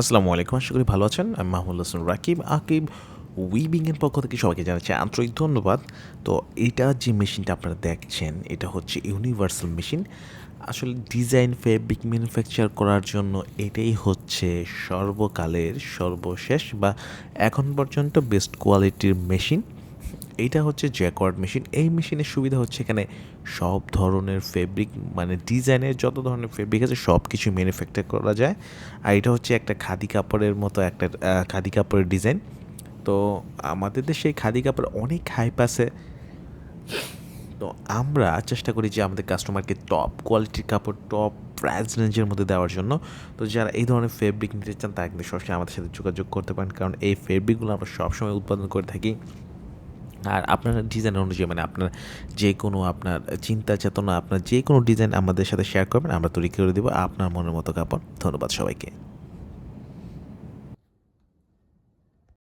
আসসালামু আলাইকুম, আশা করি ভালো আছেন। আমি মাহমুদ হাসান রাকিব, আকিব উইবিংয়ের পক্ষ থেকে সবাইকে জানাচ্ছি আন্তরিক ধন্যবাদ। তো এটা যে মেশিনটা আপনারা দেখছেন, এটা হচ্ছে ইউনিভার্সাল মেশিন। আসলে ডিজাইন, ফেব্রিক ম্যানুফ্যাকচার করার জন্য এটাই হচ্ছে সর্বকালের সর্বশেষ বা এখন পর্যন্ত বেস্ট কোয়ালিটির মেশিন। এইটা হচ্ছে জ্যাকওয়ার্ড মেশিন। এই মেশিনের সুবিধা হচ্ছে এখানে সব ধরনের ফেব্রিক মানে ডিজাইনের যত ধরনের ফেব্রিক আছে সব কিছু ম্যানুফ্যাকচার করা যায়। আর এটা হচ্ছে একটা খাদি কাপড়ের মতো একটা খাদি কাপড়ের ডিজাইন। তো আমাদের দেশে খাদি কাপড় অনেক হাইপ আছে। তো আমরা চেষ্টা করি যে আমাদের কাস্টমারকে টপ কোয়ালিটির কাপড় টপ প্রাইস রেঞ্জের মধ্যে দেওয়ার জন্য। তো যারা এই ধরনের ফেব্রিক নিতে চান, তারা কিন্তু সবসময় আমাদের সাথে যোগাযোগ করতে পারেন। কারণ এই ফেব্রিকগুলো আমরা সবসময় উৎপাদন করে থাকি। আর আপনার ডিজাইন অনুযায়ী মানে আপনার যে কোনো আপনার চিন্তা চেতনা, আপনার যে কোনো ডিজাইন আমাদের সাথে শেয়ার করবেন, আমরা তৈরি করে দেবো আপনার মনের মতো কাপড়। ধন্যবাদ সবাইকে।